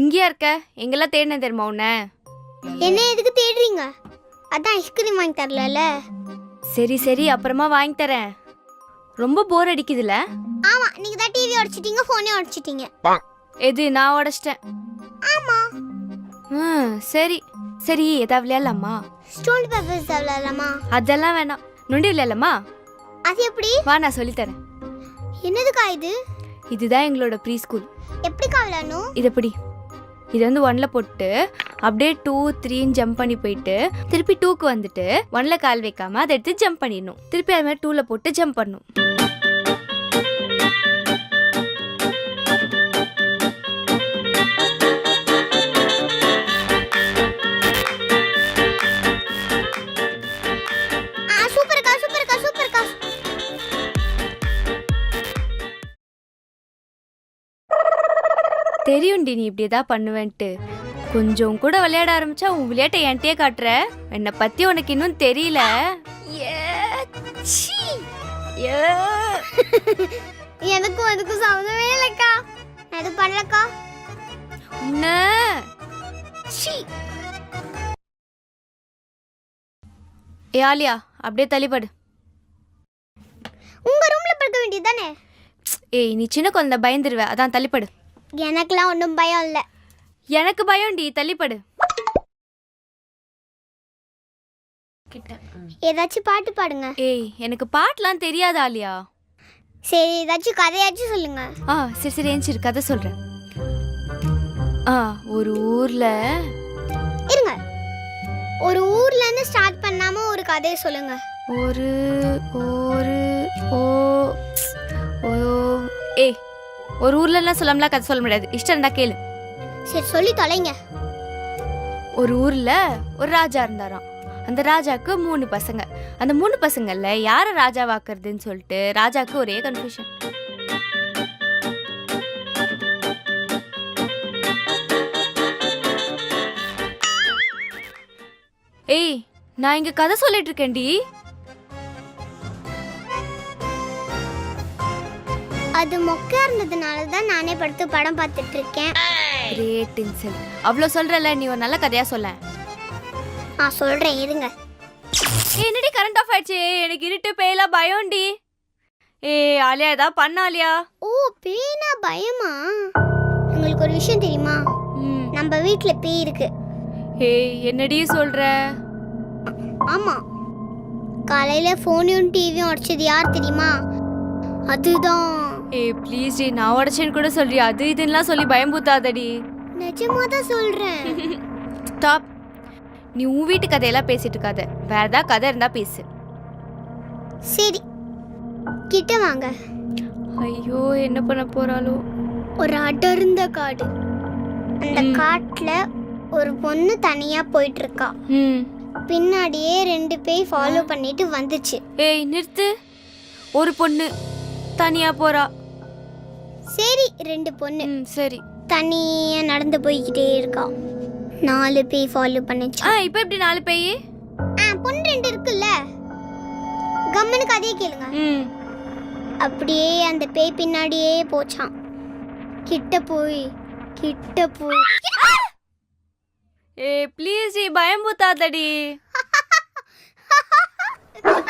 இங்கேயா இருக்க? எங்கெல்லாம் தேடினேன் தெரியுமா உன்னை? என்ன எதுக்கு தேடுறீங்க? அதான் ஐஸ்கிரீம் வாங்கி தரல சரி சரி அப்புறமா வாங்கி தரேன். ரொம்ப போர் அடிக்குதுல ஆமா நீங்க தான் டிவி உடைச்சிட்டீங்க போனே உடைச்சிட்டீங்க. எது நான் உடச்சிட்டேன்? ஆமா. ம் சரி. சரி எதாவது விளையாடலாமா? ஸ்டோன் பேப்பர்ஸ் விளையாடலாமா? அதெல்லாம் வேணாம். நொண்டி விளையாடலாமா? அது எப்படி? வா நான் சொல்லித்தரேன். என்னதுக்கா இது? இதுதான் எங்களோட ப்ரீ ஸ்கூல் எப்படிக்கா விளையாடணும்? இது எப்படி இது வந்து ஒன்ல போட்டு அப்படியே டூ த்ரீன்னு ஜம்ப் பண்ணி போயிட்டு திருப்பி டூக்கு வந்துட்டு ஒன்ல கால் வைக்காம அதை எடுத்து ஜம்ப் பண்ணிடணும். திருப்பி அது மாதிரி டூல போட்டு ஜம்ப் பண்ணணும். தெரியும்டி நீ இப்படி தான் பண்ணுவேன்ட்டு. கொஞ்சம் கூட விளையாட ஆரம்பிச்சா உன் விளையாட்டை என்கிட்டயே காட்டுற. என்னை பத்தி உனக்கு இன்னும் தெரியல. எனக்கும் அதுக்கும் சம்மந்தமே இல்லக்கா. எதுவும் பண்ணலக்கா. உன்னை. சீ. ஏ ஆலியா அப்படியே தள்ளிப்படு. உங்க ரூம்ல படுக்க வேண்டியது தானே? ஏய் நீ சின்ன குழந்தை பயந்துருவ. அதான் தள்ளிப்படு. எனக்கெல்லாம் ஒன்றும் பயம் இல்லை. எனக்கு பயம்டி தள்ளிப்படு. ஏதாச்சும் பாட்டு பாடுங்க. ஏய் எனக்கு பாட்டெலாம் தெரியாது ஆலியா? சரி ஏதாச்சும் கதையாச்சும் சொல்லுங்க. ஆ சரி சரி ஏஞ்சிரு கதை சொல்கிறேன் ஆ ஒரு ஊரில் இருங்க. ஒரு ஊர்ல இருந்து ஸ்டார்ட் பண்ணாம ஒரு கதையை சொல்லுங்க. ஒரு ஒரு ஓ ஓ ஏய் ஒரு ஊர்லலாம் சொல்லாமலாம் கதை சொல்ல முடியாது. இஷ்டம் இருந்தா கேளு. சரி சொல்லி தொலைங்க. ஒரு ஊர்ல ஒரு ராஜா இருந்தாராம். அந்த ராஜாக்கு மூணு பசங்க. அந்த மூணு பசங்கள்ல யாரை ராஜாவாக்குறதுன்னு சொல்லிட்டு ராஜாக்கு ஒரே கன்ஃபியூஷன் ஏய் நான் இங்க கதை சொல்லிட்டு இருக்கேன்டி. அது மொக்கையா இருந்ததுனால தான் நானே படுத்து படம் பார்த்துட்டு இருக்கேன் கிரேட் இன்சல் அவ்வளோ சொல்றல நீ ஒரு நல்ல கதையா சொல்ல. நான் சொல்றேன் இருங்க. என்னடி கரண்ட் ஆஃப் ஆயிடுச்சு? எனக்கு இருட்டு பேயல பயம்டி. ஏ ஆலியா ஏதா பண்ணாலியா ஓ பேனா பயமா? உங்களுக்கு ஒரு விஷயம் தெரியுமா? நம்ம வீட்ல பேய் இருக்கு. ஏய் என்னடி சொல்ற? ஆமா. காலையில போனையும் டிவியும் உடைச்சது யார் தெரியுமா? அதுதான். ஏய் ப்ளீஸ் டி நான் உடச்சேன்னு கூட சொல்றியா? அது இதுன்னெலாம் சொல்லி பயம்பூத்தாதடி நிஜமா தான் சொல்றேன். ஸ்டாப் நீ உன் வீட்டு கதையெல்லாம் பேசிட்டு இருக்காத. வேற ஏதாவது கதை இருந்தா பேசு. சரி. கிட்ட வாங்க. ஐயோ என்ன பண்ண போறாளோ? ஒரு அடர்ந்த காடு. அந்த. காட்டுல ஒரு பொண்ணு தனியா போயிட்டு இருக்கா ம். பின்னாடியே ரெண்டு பேய் ஃபாலோ பண்ணிட்டு வந்துச்சு. ஏய் நிறுத்து. ஒரு பொண்ணு தனியா போறா. சரி ரெண்டு பொண்ணு. சரி. தனியா நடந்து போய்கிட்டே இருக்கா. நாலு பேய் ஃபாலோ பண்ணுச்சு. ஆ இப்போ எப்படி நாலு பேய்? ஆ பொண்ணு ரெண்டு இருக்குல்ல. கம்மனு கதையை கேளுங்க. ம். அப்படியே அந்த பேய் பின்னாடியே போச்சான் கிட்ட போய் கிட்ட போய். ஏய் ப்ளீஸ் டி பயம்பூத்தாதடி